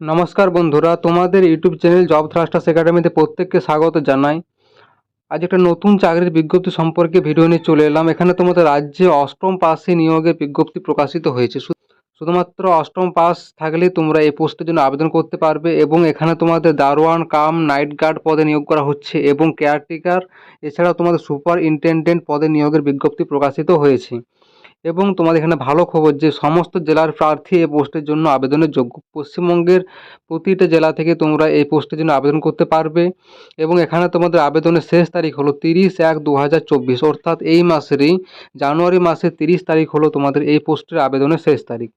নমস্কার বন্ধুরা, তোমাদের ইউটিউব চ্যানেল জব থ্রাস্টার্স একাডেমিতে প্রত্যেককে স্বাগত জানাই। আজ একটা নতুন চাকরির বিজ্ঞপ্তি সম্পর্কে ভিডিও নিয়ে চলে এলাম। এখানে তোমাদের রাজ্যে অষ্টম পাশে নিয়োগের বিজ্ঞপ্তি প্রকাশিত হয়েছে। শুধুমাত্র অষ্টম পাস থাকলেই তোমরা এই পোস্টের জন্য আবেদন করতে পারবে এবং এখানে তোমাদের দারোয়ান, কাম নাইট গার্ড পদে নিয়োগ করা হচ্ছে এবং কেয়ারটেকার এছাড়াও তোমাদের সুপার ইন্টেন্ডেন্ট পদে নিয়োগের বিজ্ঞপ্তি প্রকাশিত হয়েছে। এবং তোমাদের এখানে ভালো খবর যে সমস্ত জেলার প্রার্থী এই পোস্টের জন্য আবেদনের যোগ্য। পশ্চিমবঙ্গের প্রতিটা জেলা থেকে তোমরা এই পোস্টের জন্য আবেদন করতে পারবে এবং এখানে তোমাদের আবেদনের শেষ তারিখ হলো তিরিশ এক দু অর্থাৎ এই মাসেরই জানুয়ারি মাসের তিরিশ তারিখ হলো তোমাদের এই পোস্টের আবেদনের শেষ তারিখ।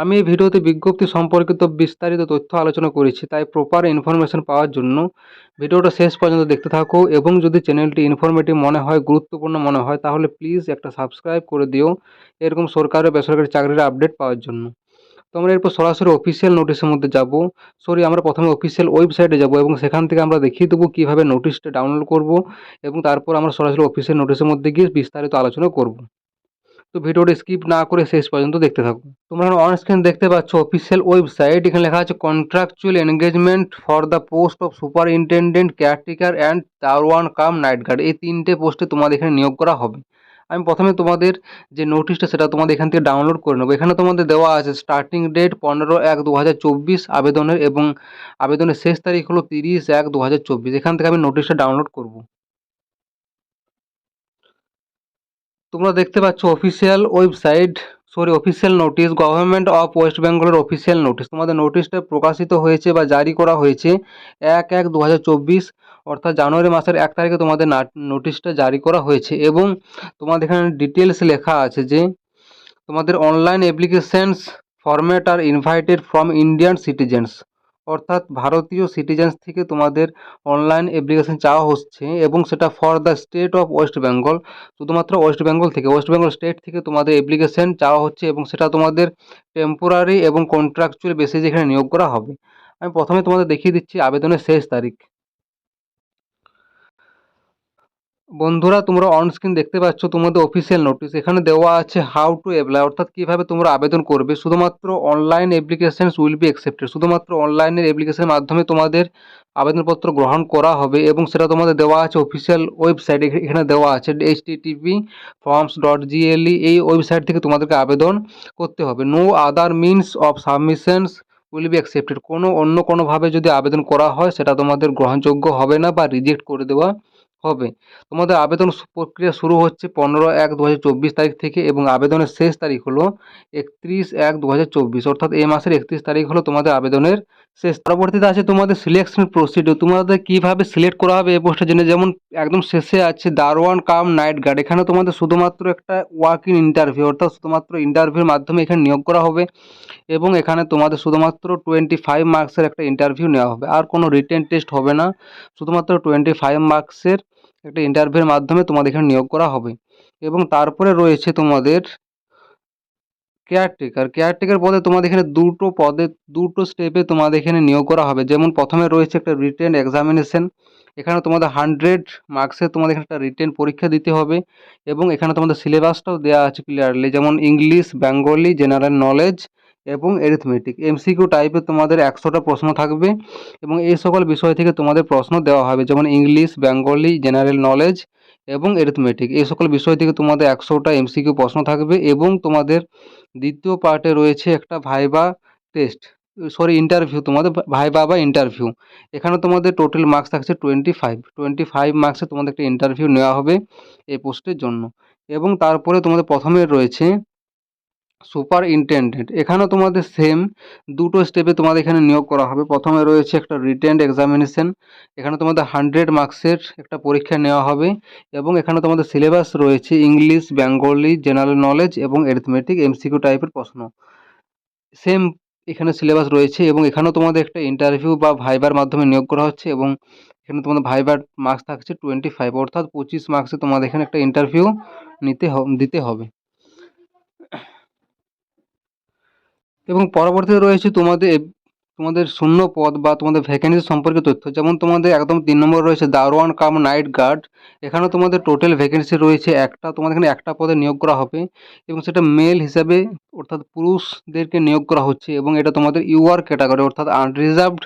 আমি এই ভিডিওতে বিজ্ঞপ্তি সম্পর্কিত বিস্তারিত তথ্য আলোচনা করেছি, তাই প্রপার ইনফরমেশন পাওয়ার জন্য ভিডিওটা শেষ পর্যন্ত দেখতে থাকো এবং যদি চ্যানেলটি ইনফরমেটিভ মনে হয়, গুরুত্বপূর্ণ মনে হয়, তাহলে প্লিজ একটা সাবস্ক্রাইব করে দিও। এরকম সরকারি ও বেসরকারি চাকরির আপডেট পাওয়ার জন্য। তো আমরা এরপর সরাসরি অফিসিয়াল নোটিশের মধ্যে যাব। সরি আমরা প্রথমে অফিসিয়াল ওয়েবসাইটে যাব এবং সেখান থেকে আমরা দেখিয়ে দেবো কীভাবে নোটিশটা ডাউনলোড করব এবং তারপর আমরা সরাসরি অফিসিয়াল নোটিশের মধ্যে গিয়ে বিস্তারিত আলোচনা করব। তো ভিডিওটা স্কিপ না করে শেষ পর্যন্ত দেখতে থাকো তোমরা অন স্ক্রিন দেখতে পাচ্ছ অফিসিয়াল ওয়েবসাইট এখানে লেখা আছে contractual engagement for the post of superintendent caretaker and darwan cum night guard এই তিনটে পোস্টে তোমাদের এখানে নিয়োগ করা হবে। আমি প্রথমে তোমাদের যে নোটিশটা সেটা তোমাদের এখান থেকে ডাউনলোড করে নেব। এখানে তোমাদের দেওয়া আছে স্টার্টিং ডেট পনেরো এক দু আবেদনের এবং আবেদনের শেষ তারিখ হলো তিরিশ এক দু এখান থেকে আমি নোটিশটা ডাউনলোড করব। তোমরা দেখতে পাচ্ছ official website sorry official notice government of west বেঙ্গলের অফিসিয়াল নোটিশ তোমাদের নোটিশটা প্রকাশিত হয়েছে বা জারি করা হয়েছে এক এক দু অর্থাৎ জানুয়ারি মাসের এক তারিখে তোমাদের নোটিশটা জারি করা হয়েছে এবং তোমাদের এখানে ডিটেলস লেখা আছে যে তোমাদের online applications format are invited from Indian citizens অর্থাৎ ভারতীয় সিটিজেন্স থেকে তোমাদের অনলাইন অ্যাপ্লিকেশন চাওয়া হচ্ছে এবং সেটা for the state of West Bengal শুধুমাত্র ওয়েস্ট বেঙ্গল থেকে ওয়েস্ট বেঙ্গল স্টেট থেকে তোমাদের অ্যাপ্লিকেশন চাওয়া হচ্ছে এবং সেটা তোমাদের টেম্পোরারি এবং কন্ট্রাকচুয়াল বেসিসে এখানে নিয়োগ করা হবে। আমি প্রথমে তোমাদের দেখিয়ে দিচ্ছি আবেদনের শেষ তারিখ। বন্ধুরা, তোমরা অন স্ক্রিন দেখতে পাচ্ছ তোমাদের অফিসিয়াল নোটিশ এখানে দেওয়া আছে হাউ টু অ্যাপ্লাই অর্থাৎ কীভাবে তোমরা আবেদন করবে। শুধুমাত্র online applications will be accepted শুধুমাত্র অনলাইনের অ্যাপ্লিকেশনের মাধ্যমে তোমাদের আবেদনপত্র গ্রহণ করা হবে এবং সেটা তোমাদের দেওয়া আছে অফিসিয়াল ওয়েবসাইট এখানে দেওয়া আছে H TV forms dot G L E এই ওয়েবসাইট থেকে তোমাদেরকে আবেদন করতে হবে। No other means of submissions will be accepted কোনো অন্য কোনোভাবে যদি আবেদন করা হয়, সেটা তোমাদের গ্রহণযোগ্য হবে না বা রিজেক্ট করে দেওয়া হবে। তোমাদের আবেদন প্রক্রিয়া শুরু হচ্ছে পনেরো এক দু তারিখ থেকে এবং আবেদনের শেষ তারিখ হলো একত্রিশ এক দু অর্থাৎ এই মাসের একত্রিশ তারিখ হলো তোমাদের আবেদনের শেষ। পরবর্তীতে আছে তোমাদের সিলেকশন প্রসিডিও তোমাদের কীভাবে সিলেক্ট করা হবে এই পোস্টের জন্য? যেমন একদম শেষে আছে, দারোয়ান, কাম, নাইট গার্ড। এখানে তোমাদের শুধুমাত্র একটা ওয়াক ইন ইন্টারভিউ অর্থাৎ শুধুমাত্র ইন্টারভিউর মাধ্যমে এখানে নিয়োগ করা হবে এবং এখানে তোমাদের শুধুমাত্র টোয়েন্টি ফাইভ মার্কসের একটা ইন্টারভিউ নেওয়া হবে। আর কোনো রিটেন টেস্ট হবে না। শুধুমাত্র টোয়েন্টি ফাইভ মার্কসের একটা ইন্টারভিউর মাধ্যমে তোমাদের এখানে নিয়োগ করা হবে। এবং তারপরে রয়েছে তোমাদের কেয়ারটেকার কেয়ারটেকার পদে তোমাদের এখানে দুটো পদে, দুটো স্টেপে তোমাদের এখানে নিয়োগ করা হবে। যেমন প্রথমে রয়েছে একটা রিটেন এক্সামিনেশন এখানে তোমাদের হান্ড্রেড মার্কসের তোমাদের এখানে একটা রিটেন পরীক্ষা দিতে হবে এবং এখানে তোমাদের সিলেবাসটাও দেওয়া আছে ক্লিয়ারলি যেমন ইংলিশ বেঙ্গলি জেনারেল নলেজ এবং এরিথমেটিক এমসিকিউ টাইপের তোমাদের একশোটা প্রশ্ন থাকবে এবং এই সকল বিষয় থেকে তোমাদের প্রশ্ন দেওয়া হবে, যেমন ইংলিশ বেঙ্গলি জেনারেল নলেজ এবং এরিথমেটিক এই সকল বিষয় থেকে তোমাদের একশোটা এমসিকিউ প্রশ্ন থাকবে এবং তোমাদের দ্বিতীয় পার্টে রয়েছে একটা ভাইবা টেস্ট সরি ইন্টারভিউ তোমাদের ভাইবা বা ইন্টারভিউ এখানে তোমাদের টোটাল মার্কস থাকছে টোয়েন্টি ফাইভ টোয়েন্টি ফাইভ মার্কসে তোমাদের একটা ইন্টারভিউ নেওয়া হবে এই পোস্টের জন্য। এবং তারপরে তোমাদের প্রথমে রয়েছে সুপার ইন্টেন্ডেন্ট। এখানেও তোমাদের সেম দুটো স্টেপে তোমাদের এখানে নিয়োগ করা হবে। প্রথমে রয়েছে একটা রিটেন এক্সামিনেশন এখানে তোমাদের হান্ড্রেড মার্কসের একটা পরীক্ষা নেওয়া হবে এবং এখানে তোমাদের সিলেবাস রয়েছে ইংলিশ বেঙ্গলি জেনারেল নলেজ এবং এরিথমেটিক এমসিকিউ টাইপের প্রশ্ন। সেম এখানে সিলেবাস রয়েছে এবং এখানেও তোমাদের একটা ইন্টারভিউ বা ভাইবার মাধ্যমে নিয়োগ করা হচ্ছে এবং এখানে তোমাদের ভাইবার মার্কস থাকছে টোয়েন্টি ফাইভ অর্থাৎ পঁচিশ মার্কসে তোমাদের এখানে একটা ইন্টারভিউ নিতে দিতে হবে। এবং পরবর্তীতে রয়েছে তোমাদের তোমাদের শূন্য পদ বা তোমাদের ভ্যাকেন্সি সম্পর্কে তথ্য। যেমন তোমাদের একদম তিন নম্বর রয়েছে দারোয়ান কাম নাইট গার্ড। এখানে তোমাদের টোটাল ভ্যাকেন্সি রয়েছে একটা, তোমাদের এখানে একটা পদে নিয়োগ করা হবে এবং সেটা মেল হিসাবে অর্থাৎ পুরুষদেরকে নিয়োগ করা হচ্ছে এবং এটা তোমাদের ইউআর ক্যাটাগরি অর্থাৎ আনরিজার্ভড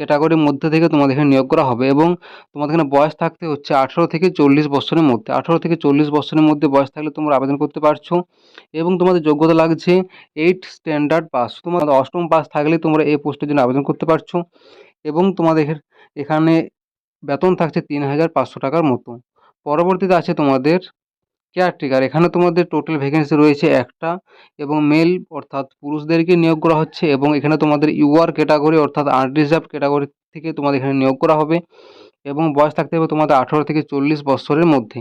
ক্যাটাগরির মধ্যে থেকে তোমাদের এখানে নিয়োগ করা হবে এবং তোমাদের এখানে বয়স থাকতে হচ্ছে আঠেরো থেকে চল্লিশ বছরের মধ্যে। আঠেরো থেকে চল্লিশ বছরের মধ্যে বয়স থাকলে তোমরা আবেদন করতে পারছ এবং তোমাদের যোগ্যতা লাগছে এইট স্ট্যান্ডার্ড পাস। তোমাদের অষ্টম পাস থাকলে তোমরা এই পোস্টের জন্য আবেদন করতে পারছ এবং তোমাদের এখানে বেতন থাকছে তিন হাজার পাঁচশো টাকার মতো। পরবর্তীতে আছে তোমাদের কেয়ারটেকার এখানে তোমাদের টোটাল ভ্যাকেন্সি রয়েছে একটা এবং মেল অর্থাৎ পুরুষদেরকে নিয়োগ করা হচ্ছে এবং এখানে তোমাদের ইউআর ক্যাটাগরি অর্থাৎ আনরিজার্ভ ক্যাটাগরি থেকে তোমাদের এখানে নিয়োগ করা হবে এবং বয়স থাকতে হবে তোমাদের আঠেরো থেকে চল্লিশ বছরের মধ্যে।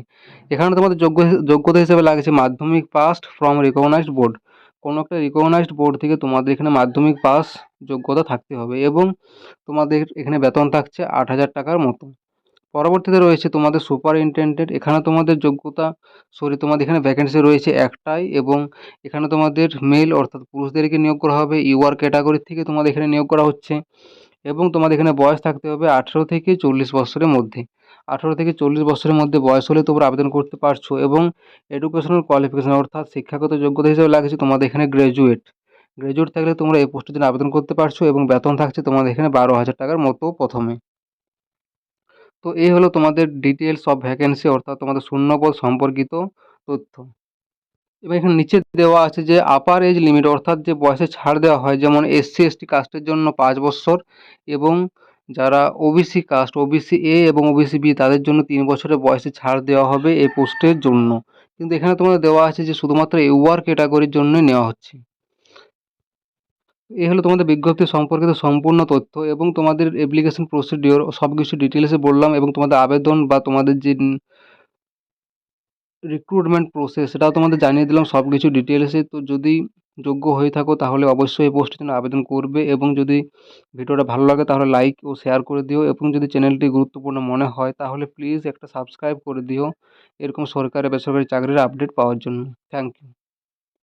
এখানে তোমাদের যোগ্য যোগ্যতা হিসেবে লাগছে মাধ্যমিক পাস ফ্রম রিকগনাইজড বোর্ড কোনো একটা রিকগনাইজড বোর্ড থেকে তোমাদের এখানে মাধ্যমিক পাস যোগ্যতা থাকতে হবে এবং তোমাদের এখানে বেতন থাকছে আট হাজার টাকার মতো। পরবর্তীতে রয়েছে তোমাদের সুপারিনটেনডেন্ট এখানে তোমাদের যোগ্যতা সরি তোমাদের এখানে ভ্যাকেন্সি রয়েছে একটাই এবং এখানে তোমাদের মেল অর্থাৎ পুরুষদেরকে নিয়োগ করা হবে ইউআর ক্যাটাগরি থেকে তোমাদের এখানে নিয়োগ করা হচ্ছে এবং তোমাদের এখানে বয়স থাকতে হবে আঠেরো থেকে চল্লিশ বছরের মধ্যে। আঠেরো থেকে চল্লিশ বছরের মধ্যে বয়স হলে তোমরা আবেদন করতে পারছ এবং এডুকেশনাল কোয়ালিফিকেশন অর্থাৎ শিক্ষাগত যোগ্যতা হিসেবে লাগছে তোমাদের এখানে গ্র্যাজুয়েট গ্র্যাজুয়েট থাকলে তোমরা এই পোস্টের জন্য আবেদন করতে পারছ এবং বেতন থাকছে তোমাদের এখানে বারো হাজার টাকার মতো প্রথমে। তো এই হলো তোমাদের ডিটেলস অফ ভ্যাকেন্সি অর্থাৎ তোমাদের শূন্যপদ সম্পর্কিত তথ্য। এবং এখানে নিচে দেওয়া আছে যে আপার এজ লিমিট অর্থাৎ যে বয়সে ছাড় দেওয়া হয়, যেমন এসসি এসটি কাস্টের জন্য পাঁচ বছর এবং যারা ওবিসি কাস্ট ওবিসি এ এবং ওবিসি বি তাদের জন্য তিন বছরের বয়সে ছাড় দেওয়া হবে এই পোস্টের জন্য। কিন্তু এখানে তোমাদের দেওয়া আছে যে শুধুমাত্র ইউআর ক্যাটাগরির জন্যই নেওয়া হচ্ছে। এই হলো তোমাদের বিজ্ঞপ্তি সম্পর্কিত সম্পূর্ণ তথ্য এবং তোমাদের অ্যাপ্লিকেশন প্রসিডিওর সব কিছু ডিটেলসে বললাম এবং তোমাদের আবেদন বা তোমাদের যে রিক্রুটমেন্ট প্রসেস সেটাও তোমাদের জানিয়ে দিলাম সব কিছু ডিটেলসে তো যদি যোগ্য হয়ে থাকো, তাহলে অবশ্যই এই পোস্টের জন্য আবেদন করবে এবং যদি ভিডিওটা ভালো লাগে, তাহলে লাইক ও শেয়ার করে দিও এবং যদি চ্যানেলটি গুরুত্বপূর্ণ মনে হয়, তাহলে প্লিজ একটা সাবস্ক্রাইব করে দিও। এরকম সরকারি বেসরকারি চাকরির আপডেট পাওয়ার জন্য। Thank you